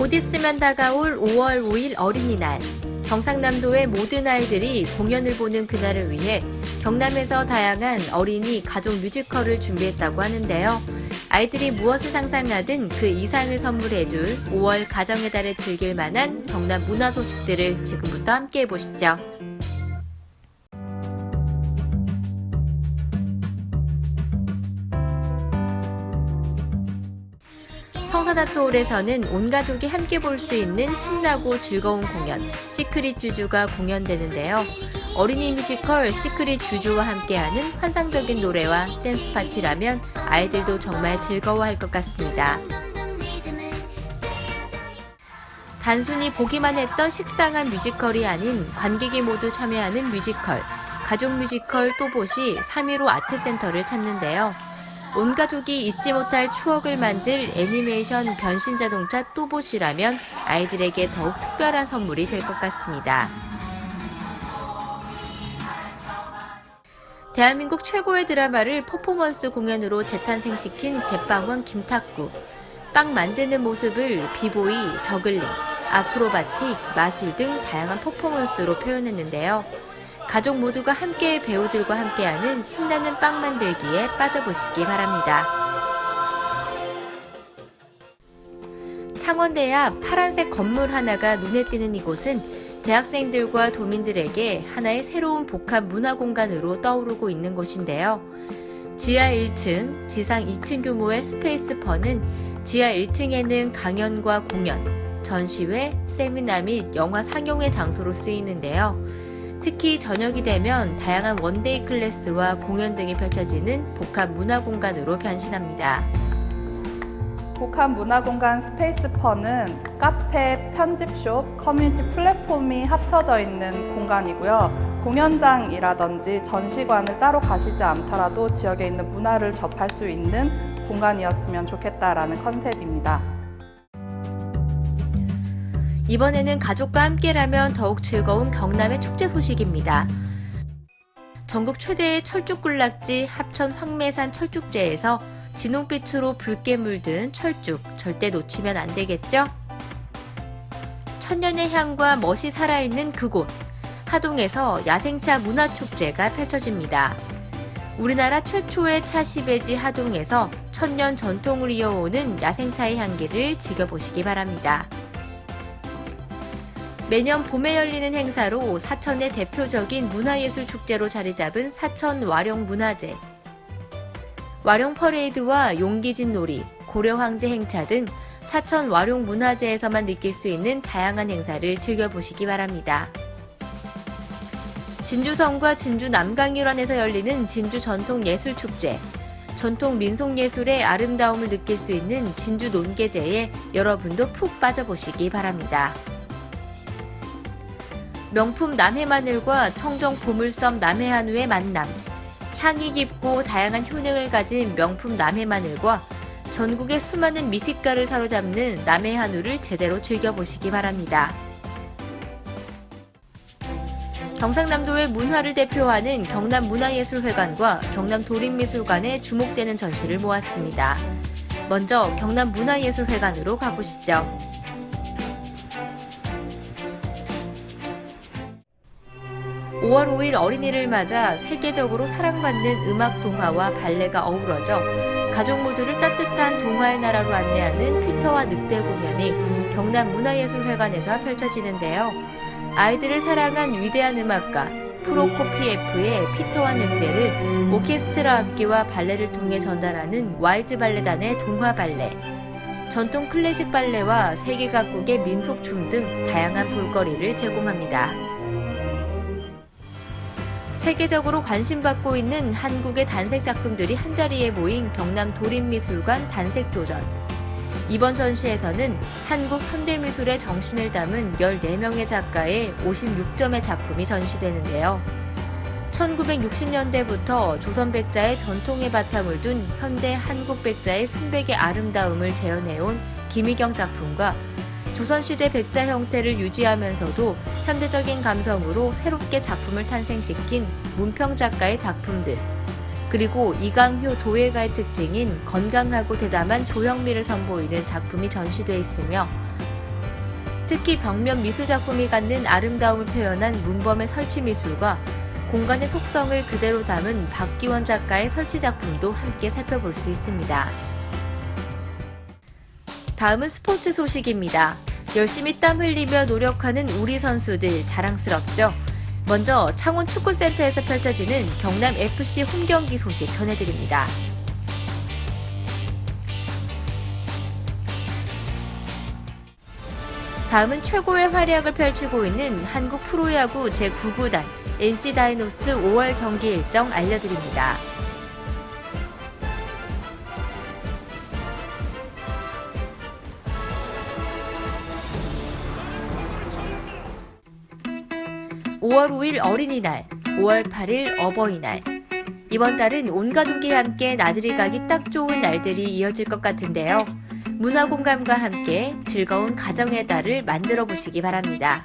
곧 있으면 다가올 5월 5일 어린이날. 경상남도의 모든 아이들이 공연을 보는 그날을 위해 경남에서 다양한 어린이 가족 뮤지컬을 준비했다고 하는데요. 아이들이 무엇을 상상하든 그 이상을 선물해줄 5월 가정의 달을 즐길 만한 경남 문화 소식들을 지금부터 함께 해보시죠. 성산아트홀에서는 온 가족이 함께 볼 수 있는 신나고 즐거운 공연 시크릿 주주가 공연되는데요. 어린이 뮤지컬 시크릿 주주와 함께하는 환상적인 노래와 댄스 파티라면 아이들도 정말 즐거워할 것 같습니다. 단순히 보기만 했던 식상한 뮤지컬이 아닌 관객이 모두 참여하는 뮤지컬, 가족 뮤지컬 또봇이 3.15 아트센터를 찾는데요. 온 가족이 잊지 못할 추억을 만들 애니메이션 변신 자동차 또봇이라면 아이들에게 더욱 특별한 선물이 될 것 같습니다. 대한민국 최고의 드라마를 퍼포먼스 공연으로 재탄생시킨 제빵원 김탁구. 빵 만드는 모습을 비보이, 저글링, 아크로바틱, 마술 등 다양한 퍼포먼스로 표현했는데요. 가족 모두가 함께 배우들과 함께하는 신나는 빵 만들기에 빠져보시기 바랍니다. 창원대 앞 파란색 건물 하나가 눈에 띄는 이곳은 대학생들과 도민들에게 하나의 새로운 복합 문화 공간으로 떠오르고 있는 곳인데요. 지하 1층, 지상 2층 규모의 스페이스 펀은 지하 1층에는 강연과 공연, 전시회, 세미나 및 영화 상영회 장소로 쓰이는데요. 특히 저녁이 되면 다양한 원데이 클래스와 공연 등이 펼쳐지는 복합 문화 공간으로 변신합니다. 복합 문화 공간 스페이스퍼는 카페, 편집숍, 커뮤니티 플랫폼이 합쳐져 있는 공간이고요. 공연장이라든지 전시관을 따로 가시지 않더라도 지역에 있는 문화를 접할 수 있는 공간이었으면 좋겠다라는 컨셉입니다. 이번에는 가족과 함께라면 더욱 즐거운 경남의 축제 소식입니다. 전국 최대의 철쭉군락지 합천 황매산 철쭉제에서 진홍빛으로 붉게 물든 철쭉 절대 놓치면 안 되겠죠? 천년의 향과 멋이 살아있는 그곳 하동에서 야생차 문화축제가 펼쳐집니다. 우리나라 최초의 차시배지 하동에서 천년 전통을 이어오는 야생차의 향기를 즐겨보시기 바랍니다. 매년 봄에 열리는 행사로 사천의 대표적인 문화예술 축제로 자리 잡은 사천 와룡 문화제. 와룡 퍼레이드와 용기진 놀이, 고려 황제 행차 등 사천 와룡 문화제에서만 느낄 수 있는 다양한 행사를 즐겨보시기 바랍니다. 진주성과 진주 남강유란에서 열리는 진주 전통 예술 축제. 전통 민속 예술의 아름다움을 느낄 수 있는 진주 논계제에 여러분도 푹 빠져보시기 바랍니다. 명품 남해 마늘과 청정 보물섬 남해 한우의 만남. 향이 깊고 다양한 효능을 가진 명품 남해 마늘과 전국의 수많은 미식가를 사로잡는 남해 한우를 제대로 즐겨보시기 바랍니다. 경상남도의 문화를 대표하는 경남문화예술회관과 경남도립미술관에 주목되는 전시를 모았습니다. 먼저 경남문화예술회관으로 가보시죠. 5월 5일 어린이를 맞아 세계적으로 사랑받는 음악 동화와 발레가 어우러져 가족 모두를 따뜻한 동화의 나라로 안내하는 피터와 늑대 공연이 경남 문화예술회관에서 펼쳐지는데요. 아이들을 사랑한 위대한 음악가 프로코피에프의 피터와 늑대를 오케스트라 악기와 발레를 통해 전달하는 와이즈 발레단의 동화 발레, 전통 클래식 발레와 세계 각국의 민속춤 등 다양한 볼거리를 제공합니다. 세계적으로 관심받고 있는 한국의 단색 작품들이 한자리에 모인 경남 도립미술관 단색도전. 이번 전시에서는 한국 현대미술의 정신을 담은 14명의 작가의 56점의 작품이 전시되는데요. 1960년대부터 조선 백자의 전통의 바탕을 둔 현대 한국 백자의 순백의 아름다움을 재현해온 김희경 작품과 조선시대 백자 형태를 유지하면서도 현대적인 감성으로 새롭게 작품을 탄생시킨 문평 작가의 작품들, 그리고 이강효 도예가의 특징인 건강하고 대담한 조형미를 선보이는 작품이 전시돼 있으며 특히 벽면 미술 작품이 갖는 아름다움을 표현한 문범의 설치 미술과 공간의 속성을 그대로 담은 박기원 작가의 설치 작품도 함께 살펴볼 수 있습니다. 다음은 스포츠 소식입니다. 열심히 땀 흘리며 노력하는 우리 선수들 자랑스럽죠. 먼저 창원 축구센터에서 펼쳐지는 경남 FC 홈 경기 소식 전해드립니다. 다음은 최고의 활약을 펼치고 있는 한국 프로야구 제9구단 NC 다이노스 5월 경기 일정 알려드립니다. (5월 5일) 어린이날 (5월 8일) 어버이날 이번 달은 온 가족이 함께 나들이 가기 딱 좋은 날들이 이어질 것 같은데요. 문화 공감과 함께 즐거운 가정의 달을 만들어 보시기 바랍니다.